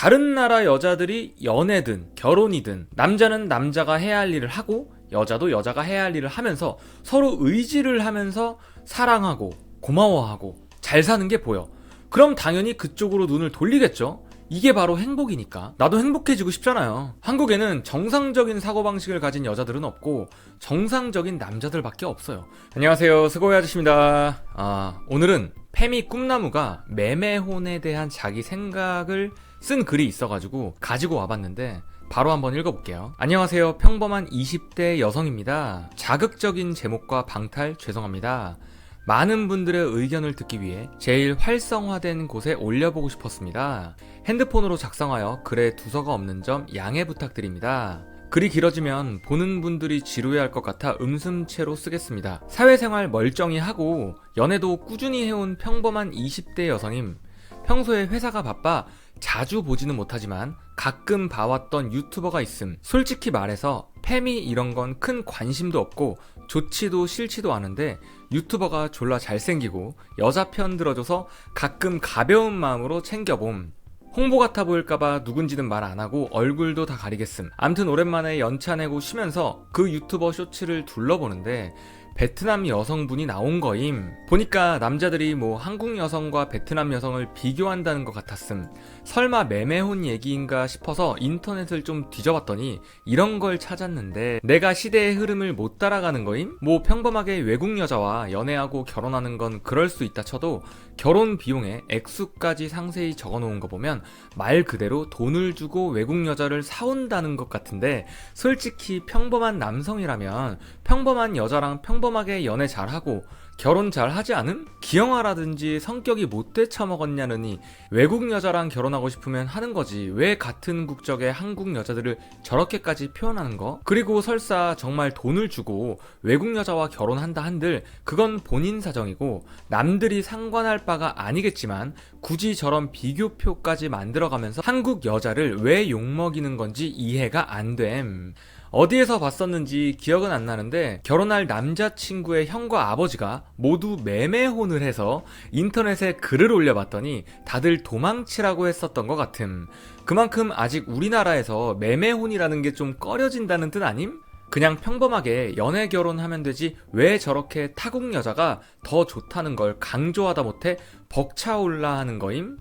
다른 나라 여자들이 연애든 결혼이든 남자는 남자가 해야 할 일을 하고 여자도 여자가 해야 할 일을 하면서 서로 의지를 하면서 사랑하고 고마워하고 잘 사는 게 보여. 그럼 당연히 그쪽으로 눈을 돌리겠죠? 이게 바로 행복이니까. 나도 행복해지고 싶잖아요. 한국에는 정상적인 사고방식을 가진 여자들은 없고, 정상적인 남자들밖에 없어요. 안녕하세요. 스고이 아저씨입니다. 아, 오늘은 페미 꿈나무가 매매혼에 대한 자기 생각을 쓴 글이 있어가지고 가지고 와봤는데, 바로 한번 읽어볼게요. 안녕하세요. 평범한 20대 여성입니다. 자극적인 제목과 방탈 죄송합니다. 많은 분들의 의견을 듣기 위해 제일 활성화된 곳에 올려보고 싶었습니다. 핸드폰으로 작성하여 글에 두서가 없는 점 양해 부탁드립니다. 글이 길어지면 보는 분들이 지루해할 것 같아 음슴체로 쓰겠습니다. 사회생활 멀쩡히 하고 연애도 꾸준히 해온 평범한 20대 여성임. 평소에 회사가 바빠 자주 보지는 못하지만 가끔 봐왔던 유튜버가 있음. 솔직히 말해서 페미 이런 건 큰 관심도 없고 좋지도 싫지도 않은데 유튜버가 졸라 잘생기고 여자 편 들어줘서 가끔 가벼운 마음으로 챙겨봄. 홍보 같아 보일까봐 누군지는 말 안 하고 얼굴도 다 가리겠음. 암튼 오랜만에 연차 내고 쉬면서 그 유튜버 쇼츠를 둘러보는데 베트남 여성분이 나온 거임. 보니까 남자들이 뭐 한국 여성과 베트남 여성을 비교한다는 것 같았음. 설마 매매혼 얘기인가 싶어서 인터넷을 좀 뒤져봤더니 이런 걸 찾았는데 내가 시대의 흐름을 못 따라가는 거임? 뭐 평범하게 외국 여자와 연애하고 결혼하는 건 그럴 수 있다 쳐도 결혼 비용에 액수까지 상세히 적어 놓은 거 보면 말 그대로 돈을 주고 외국 여자를 사온다는 것 같은데 솔직히 평범한 남성이라면 평범한 여자랑 평 범하게 연애 잘하고 결혼 잘 하지 않음? 기영아라든지 성격이 못돼 처먹었냐느니 외국 여자랑 결혼하고 싶으면 하는 거지 왜 같은 국적의 한국 여자들을 저렇게까지 표현하는 거? 그리고 설사 정말 돈을 주고 외국 여자와 결혼한다 한들 그건 본인 사정이고 남들이 상관할 바가 아니겠지만 굳이 저런 비교표까지 만들어가면서 한국 여자를 왜 욕먹이는 건지 이해가 안 됨. 어디에서 봤었는지 기억은 안 나는데 결혼할 남자친구의 형과 아버지가 모두 매매혼을 해서 인터넷에 글을 올려봤더니 다들 도망치라고 했었던 것 같음. 그만큼 아직 우리나라에서 매매혼이라는 게 좀 꺼려진다는 뜻 아님? 그냥 평범하게 연애 결혼하면 되지 왜 저렇게 타국 여자가 더 좋다는 걸 강조하다 못해 벅차올라 하는 거임?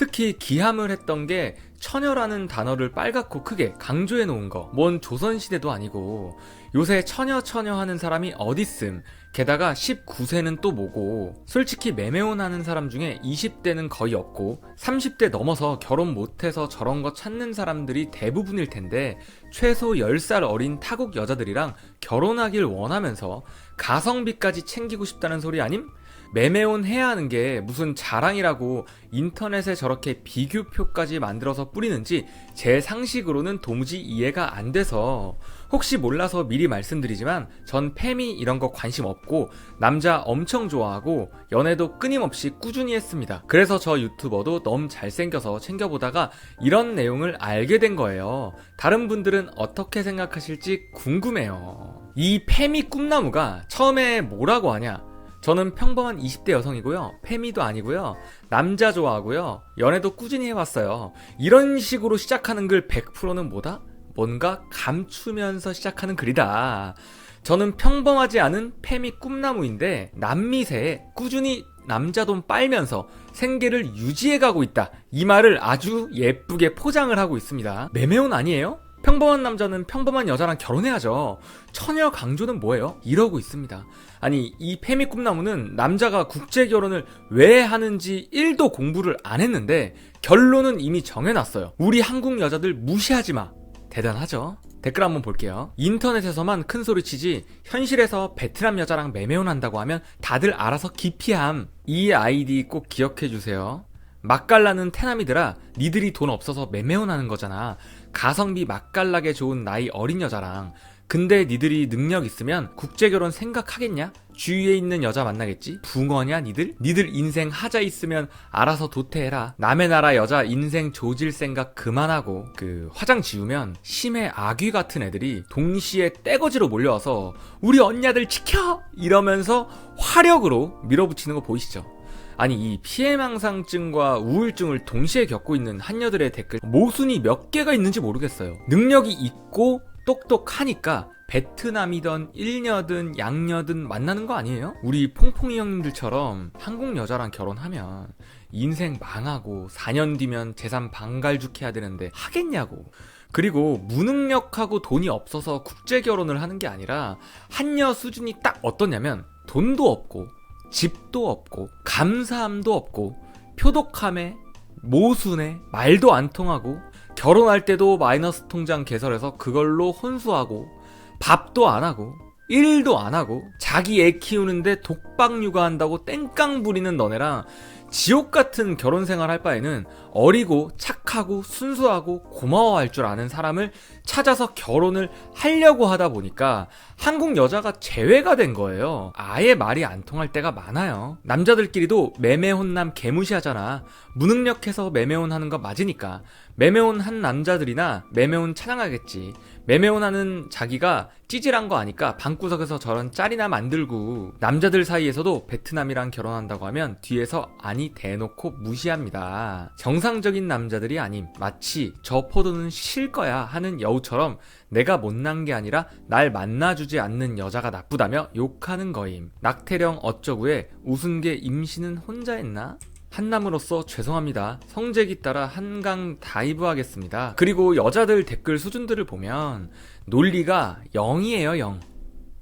특히 기함을 했던 게 처녀라는 단어를 빨갛고 크게 강조해 놓은 거. 뭔 조선시대도 아니고. 요새 처녀 처녀 하는 사람이 어딨음. 게다가 19세는 또 뭐고. 솔직히 매매혼 하는 사람 중에 20대는 거의 없고, 30대 넘어서 결혼 못해서 저런 거 찾는 사람들이 대부분일 텐데, 최소 10살 어린 타국 여자들이랑 결혼하길 원하면서 가성비까지 챙기고 싶다는 소리 아님? 매매혼 해야 하는 게 무슨 자랑이라고 인터넷에 저렇게 비교표까지 만들어서 뿌리는지 제 상식으로는 도무지 이해가 안 돼서 혹시 몰라서 미리 말씀드리지만 전 페미 이런 거 관심 없고 남자 엄청 좋아하고 연애도 끊임없이 꾸준히 했습니다. 그래서 저 유튜버도 너무 잘생겨서 챙겨보다가 이런 내용을 알게 된 거예요. 다른 분들은 어떻게 생각하실지 궁금해요. 이 페미 꿈나무가 처음에 뭐라고 하냐? 저는 평범한 20대 여성이고요. 페미도 아니고요. 남자 좋아하고요. 연애도 꾸준히 해왔어요. 이런 식으로 시작하는 글 100%는 뭐다? 뭔가 감추면서 시작하는 글이다. 저는 평범하지 않은 페미 꿈나무인데 남미세에 꾸준히 남자 돈 빨면서 생계를 유지해가고 있다. 이 말을 아주 예쁘게 포장을 하고 있습니다. 매매혼 아니에요? 평범한 남자는 평범한 여자랑 결혼해야죠. 처녀 강조는 뭐예요? 이러고 있습니다. 아니, 이 페미 꿈나무는 남자가 국제 결혼을 왜 하는지 1도 공부를 안 했는데 결론은 이미 정해놨어요. 우리 한국 여자들 무시하지 마. 대단하죠? 댓글 한번 볼게요. 인터넷에서만 큰 소리 치지 현실에서 베트남 여자랑 매매혼 한다고 하면 다들 알아서 기피함. 이 아이디 꼭 기억해 주세요. 맛깔나는 태남이들아 니들이 돈 없어서 매매혼하는 거잖아 가성비 맛깔나게 좋은 나이 어린 여자랑 근데 니들이 능력 있으면 국제결혼 생각하겠냐? 주위에 있는 여자 만나겠지? 붕어냐 니들? 니들 인생 하자 있으면 알아서 도태해라 남의 나라 여자 인생 조질 생각 그만하고 그 화장 지우면 심해 아귀 같은 애들이 동시에 떼거지로 몰려와서 우리 언니들 지켜! 이러면서 화력으로 밀어붙이는 거 보이시죠? 아니 이 피해망상증과 우울증을 동시에 겪고 있는 한여들의 댓글 모순이 몇 개가 있는지 모르겠어요. 능력이 있고 똑똑하니까 베트남이든 일녀든 양녀든 만나는 거 아니에요? 우리 퐁퐁이 형님들처럼 한국 여자랑 결혼하면 인생 망하고 4년 뒤면 재산 반갈죽해야 되는데 하겠냐고. 그리고 무능력하고 돈이 없어서 국제 결혼을 하는 게 아니라 한여 수준이 딱 어떠냐면 돈도 없고 집도 없고 감사함도 없고 표독함에 모순에 말도 안 통하고 결혼할 때도 마이너스 통장 개설해서 그걸로 혼수하고 밥도 안 하고 일도 안 하고 자기 애 키우는데 독박 육아한다고 땡깡 부리는 너네랑 지옥 같은 결혼 생활 할 바에는 어리고 착하고 순수하고 고마워할 줄 아는 사람을 찾아서 결혼을 하려고 하다 보니까 한국 여자가 제외가 된 거예요. 아예 말이 안 통할 때가 많아요. 남자들끼리도 매매혼남 개무시하잖아. 무능력해서 매매혼 하는 거 맞으니까. 매매혼 한 남자들이나 매매혼 찬양하겠지. 매매혼 하는 자기가 찌질한 거 아니까 방구석에서 저런 짤이나 만들고 남자들 사이에서도 베트남이랑 결혼한다고 하면 뒤에서 아니 대놓고 무시합니다. 정상적인 남자들이 아님 마치 저 포도는 실 거야 하는 여우처럼 내가 못난 게 아니라 날 만나주지 않는 여자가 나쁘다며 욕하는 거임. 낙태령 어쩌구에 웃은 게 임신은 혼자 했나? 한남으로서 죄송합니다. 성재기 따라 한강 다이브 하겠습니다. 그리고 여자들 댓글 수준들을 보면 논리가 0이에요, 0.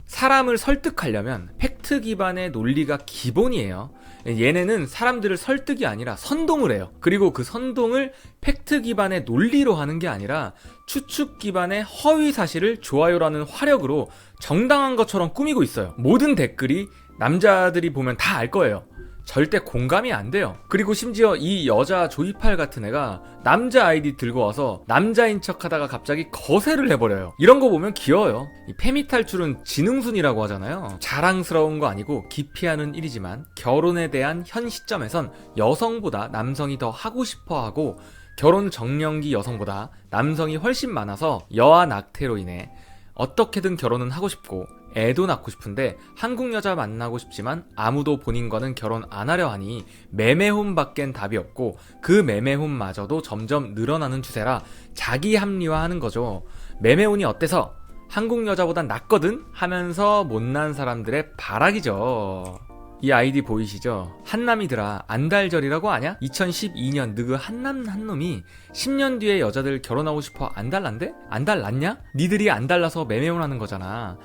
사람을 설득하려면 팩트 기반의 논리가 기본이에요. 얘네는 사람들을 설득이 아니라 선동을 해요. 그리고 그 선동을 팩트 기반의 논리로 하는 게 아니라 추측 기반의 허위 사실을 좋아요라는 화력으로 정당한 것처럼 꾸미고 있어요. 모든 댓글이 남자들이 보면 다 알 거예요. 절대 공감이 안 돼요. 그리고 심지어 이 여자 조이팔 같은 애가 남자 아이디 들고 와서 남자인 척 하다가 갑자기 거세를 해버려요. 이런 거 보면 귀여워요. 이 페미 탈출은 지능순이라고 하잖아요. 자랑스러운 거 아니고 기피하는 일이지만 결혼에 대한 현 시점에선 여성보다 남성이 더 하고 싶어 하고 결혼 정년기 여성보다 남성이 훨씬 많아서 여아 낙태로 인해 어떻게든 결혼은 하고 싶고 애도 낳고 싶은데 한국 여자 만나고 싶지만 아무도 본인과는 결혼 안 하려 하니 매매혼 밖엔 답이 없고 그 매매혼마저도 점점 늘어나는 추세라 자기 합리화하는 거죠. 매매혼이 어때서 한국 여자보단 낫거든 하면서 못난 사람들의 바락이죠. 이 아이디 보이시죠? 한남이들아 안달절이라고 아냐? 2012년 느그 한남 한놈이 10년 뒤에 여자들 결혼하고 싶어 안달난데? 안달났냐? 니들이 안달나서 매매혼 하는 거잖아.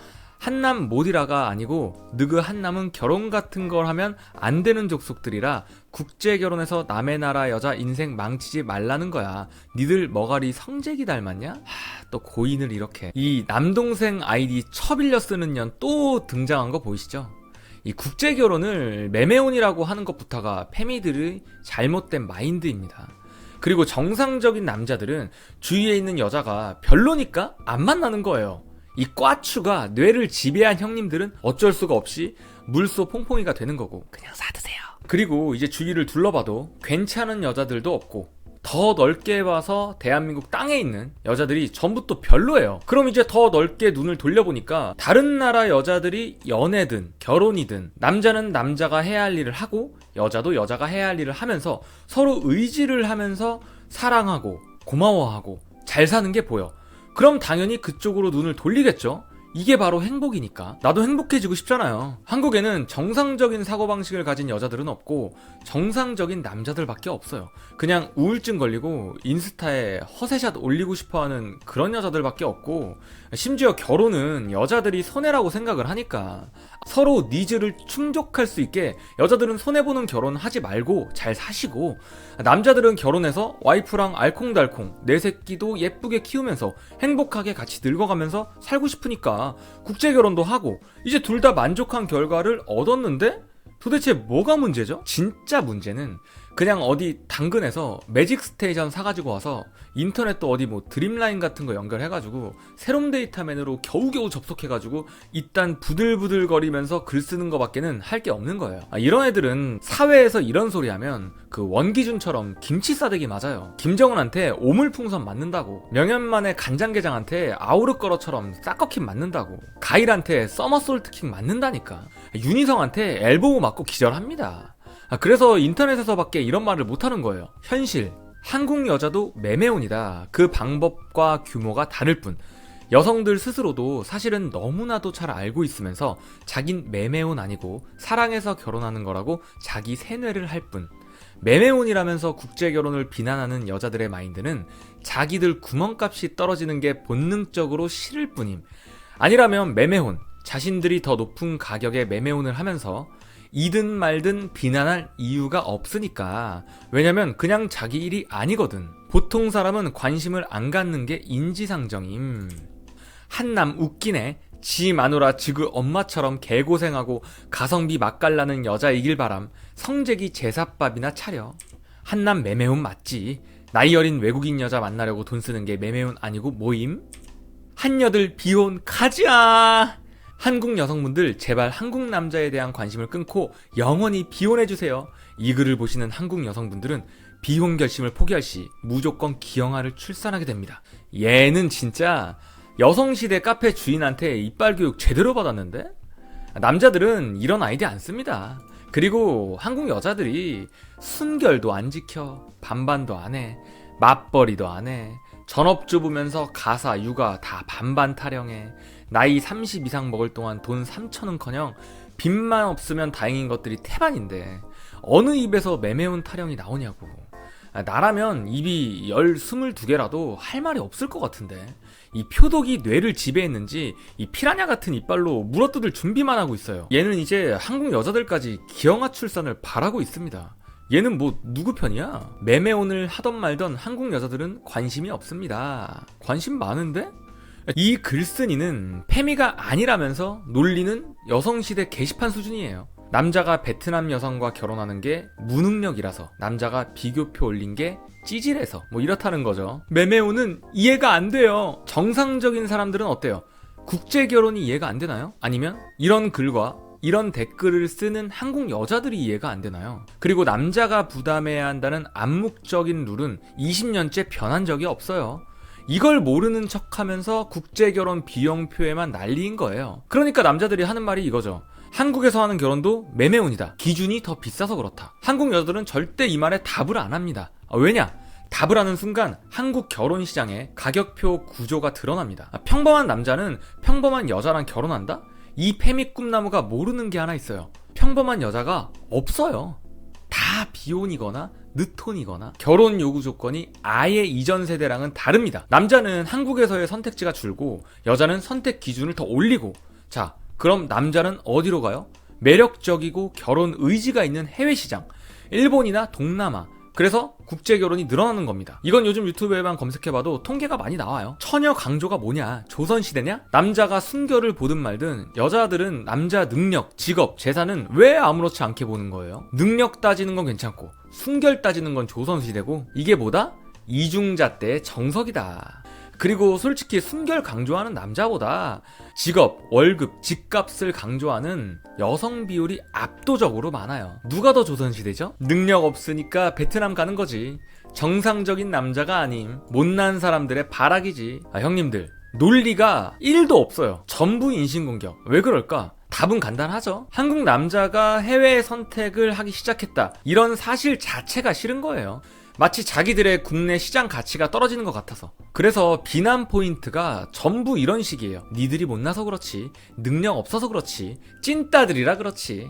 한남 모디라가 아니고 느그 한남은 결혼 같은 걸 하면 안 되는 족속들이라 국제 결혼해서 남의 나라 여자 인생 망치지 말라는 거야. 니들 머가리 성재기 닮았냐? 하, 또 고인을 이렇게. 이 남동생 아이디 처빌려 쓰는 년 또 등장한 거 보이시죠? 이 국제 결혼을 매매혼이라고 하는 것부터가 페미들의 잘못된 마인드입니다. 그리고 정상적인 남자들은 주위에 있는 여자가 별로니까 안 만나는 거예요. 이 꽈추가 뇌를 지배한 형님들은 어쩔 수가 없이 물소 퐁퐁이가 되는 거고 그냥 사드세요. 그리고 이제 주위를 둘러봐도 괜찮은 여자들도 없고 더 넓게 봐서 대한민국 땅에 있는 여자들이 전부 또 별로예요. 그럼 이제 더 넓게 눈을 돌려보니까 다른 나라 여자들이 연애든 결혼이든 남자는 남자가 해야 할 일을 하고 여자도 여자가 해야 할 일을 하면서 서로 의지를 하면서 사랑하고 고마워하고 잘 사는 게 보여. 그럼 당연히 그쪽으로 눈을 돌리겠죠. 이게 바로 행복이니까. 나도 행복해지고 싶잖아요. 한국에는 정상적인 사고방식을 가진 여자들은 없고, 정상적인 남자들밖에 없어요. 그냥 우울증 걸리고, 인스타에 허세샷 올리고 싶어 하는 그런 여자들밖에 없고, 심지어 결혼은 여자들이 손해라고 생각을 하니까, 서로 니즈를 충족할 수 있게 여자들은 손해보는 결혼 하지 말고 잘 사시고, 남자들은 결혼해서 와이프랑 알콩달콩, 내 새끼도 예쁘게 키우면서 행복하게 같이 늙어가면서 살고 싶으니까, 국제 결혼도 하고 이제 둘 다 만족한 결과를 얻었는데 도대체 뭐가 문제죠? 진짜 문제는 그냥 어디 당근에서 매직 스테이션 사가지고 와서 인터넷도 어디 뭐 드림라인 같은 거 연결해가지고 새롬 데이터맨으로 겨우겨우 접속해가지고 일단 부들부들거리면서 글 쓰는 거밖에는 할 게 없는 거예요. 아, 이런 애들은 사회에서 이런 소리 하면 그 원기준처럼 김치 싸대기 맞아요. 김정은한테 오물풍선 맞는다고. 명현만의 간장게장한테 아우르거러처럼 싹거킨 맞는다고. 가일한테 서머솔트킥 맞는다니까. 윤희성한테 엘보우 맞고 기절합니다. 아, 그래서 인터넷에서밖에 이런 말을 못하는 거예요. 현실. 한국 여자도 매매혼이다. 그 방법과 규모가 다를 뿐. 여성들 스스로도 사실은 너무나도 잘 알고 있으면서 자긴 매매혼 아니고 사랑해서 결혼하는 거라고 자기 세뇌를 할 뿐. 매매혼이라면서 국제 결혼을 비난하는 여자들의 마인드는 자기들 구멍값이 떨어지는 게 본능적으로 싫을 뿐임. 아니라면 매매혼, 자신들이 더 높은 가격에 매매혼을 하면서 이든 말든 비난할 이유가 없으니까. 왜냐면 그냥 자기 일이 아니거든. 보통 사람은 관심을 안 갖는 게 인지상정임. 한남 웃기네. 지 마누라 지그 엄마처럼 개고생하고 가성비 맛깔나는 여자이길 바람 성재기 제사밥이나 차려 한남 매매운 맞지 나이 어린 외국인 여자 만나려고 돈 쓰는 게 매매운 아니고 모임 한여들 비혼 가자 한국 여성분들 제발 한국 남자에 대한 관심을 끊고 영원히 비혼해주세요 이 글을 보시는 한국 여성분들은 비혼 결심을 포기할 시 무조건 기영아를 출산하게 됩니다 얘는 진짜 여성시대 카페 주인한테 이빨 교육 제대로 받았는데? 남자들은 이런 아이디 안 씁니다. 그리고 한국 여자들이 순결도 안 지켜, 반반도 안 해, 맞벌이도 안 해, 전업주부면서 가사, 육아 다 반반 타령해, 나이 30 이상 먹을 동안 돈 3천은 커녕 빚만 없으면 다행인 것들이 태반인데 어느 입에서 매매운 타령이 나오냐고. 아, 나라면 입이 열 스물 두 개라도 할 말이 없을 것 같은데 이 표독이 뇌를 지배했는지 이 피라냐 같은 이빨로 물어뜯을 준비만 하고 있어요. 얘는 이제 한국 여자들까지 기형아 출산을 바라고 있습니다. 얘는 뭐 누구 편이야? 매매혼을 하던 말던 한국 여자들은 관심이 없습니다. 관심 많은데? 이 글쓴이는 페미가 아니라면서 놀리는 여성시대 게시판 수준이에요. 남자가 베트남 여성과 결혼하는 게 무능력이라서 남자가 비교표 올린 게 찌질해서 뭐 이렇다는 거죠. 매매혼은 이해가 안 돼요. 정상적인 사람들은 어때요? 국제 결혼이 이해가 안 되나요? 아니면 이런 글과 이런 댓글을 쓰는 한국 여자들이 이해가 안 되나요? 그리고 남자가 부담해야 한다는 암묵적인 룰은 20년째 변한 적이 없어요. 이걸 모르는 척 하면서 국제결혼 비용표에만 난리인 거예요. 그러니까 남자들이 하는 말이 이거죠. 한국에서 하는 결혼도 매매혼이다. 기준이 더 비싸서 그렇다. 한국 여자들은 절대 이 말에 답을 안 합니다. 아, 왜냐? 답을 하는 순간 한국 결혼 시장에 가격표 구조가 드러납니다. 아, 평범한 남자는 평범한 여자랑 결혼한다? 이 페미 꿈나무가 모르는 게 하나 있어요. 평범한 여자가 없어요. 다 비혼이거나 늦혼이거나 결혼 요구 조건이 아예 이전 세대랑은 다릅니다. 남자는 한국에서의 선택지가 줄고 여자는 선택 기준을 더 올리고 자 그럼 남자는 어디로 가요? 매력적이고 결혼 의지가 있는 해외 시장, 일본이나 동남아. 그래서 국제 결혼이 늘어나는 겁니다. 이건 요즘 유튜브에만 검색해봐도 통계가 많이 나와요. 처녀 강조가 뭐냐? 조선시대냐? 남자가 순결을 보든 말든 여자들은 남자 능력, 직업, 재산은 왜 아무렇지 않게 보는 거예요? 능력 따지는 건 괜찮고 순결 따지는 건 조선시대고 이게 뭐다? 이중자 때의 정석이다. 그리고 솔직히 순결 강조하는 남자보다 직업, 월급, 집값을 강조하는 여성 비율이 압도적으로 많아요. 누가 더 조선시대죠? 능력 없으니까 베트남 가는 거지. 정상적인 남자가 아님 못난 사람들의 바락이지. 아, 형님들. 논리가 1도 없어요. 전부 인신공격. 왜 그럴까? 답은 간단하죠. 한국 남자가 해외 선택을 하기 시작했다. 이런 사실 자체가 싫은 거예요. 마치 자기들의 국내 시장 가치가 떨어지는 것 같아서. 그래서 비난 포인트가 전부 이런 식이에요. 니들이 못나서 그렇지. 능력 없어서 그렇지. 찐따들이라 그렇지.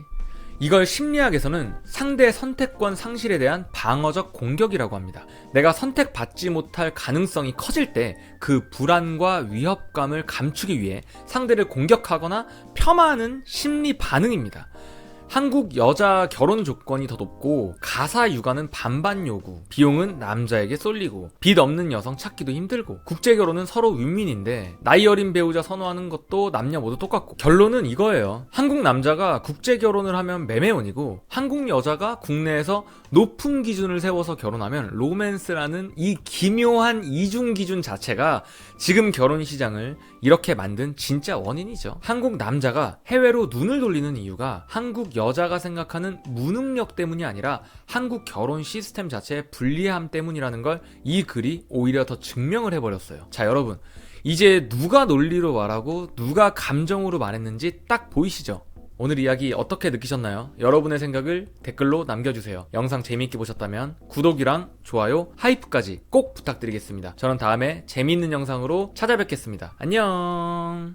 이걸 심리학에서는 상대 선택권 상실에 대한 방어적 공격이라고 합니다. 내가 선택받지 못할 가능성이 커질 때 그 불안과 위협감을 감추기 위해 상대를 공격하거나 폄하하는 심리 반응입니다. 한국 여자 결혼 조건이 더 높고 가사 육아는 반반 요구 비용은 남자에게 쏠리고 빚 없는 여성 찾기도 힘들고 국제 결혼은 서로 윈윈인데 나이 어린 배우자 선호하는 것도 남녀 모두 똑같고 결론은 이거예요. 한국 남자가 국제 결혼을 하면 매매혼이고 한국 여자가 국내에서 높은 기준을 세워서 결혼하면 로맨스라는 이 기묘한 이중 기준 자체가 지금 결혼 시장을 이렇게 만든 진짜 원인이죠. 한국 남자가 해외로 눈을 돌리는 이유가 한국 여 여자가 생각하는 무능력 때문이 아니라 한국 결혼 시스템 자체의 불리함 때문이라는 걸 이 글이 오히려 더 증명을 해버렸어요. 자, 여러분. 이제 누가 논리로 말하고 누가 감정으로 말했는지 딱 보이시죠? 오늘 이야기 어떻게 느끼셨나요? 여러분의 생각을 댓글로 남겨주세요. 영상 재미있게 보셨다면 구독이랑 좋아요, 하이프까지 꼭 부탁드리겠습니다. 저는 다음에 재미있는 영상으로 찾아뵙겠습니다. 안녕!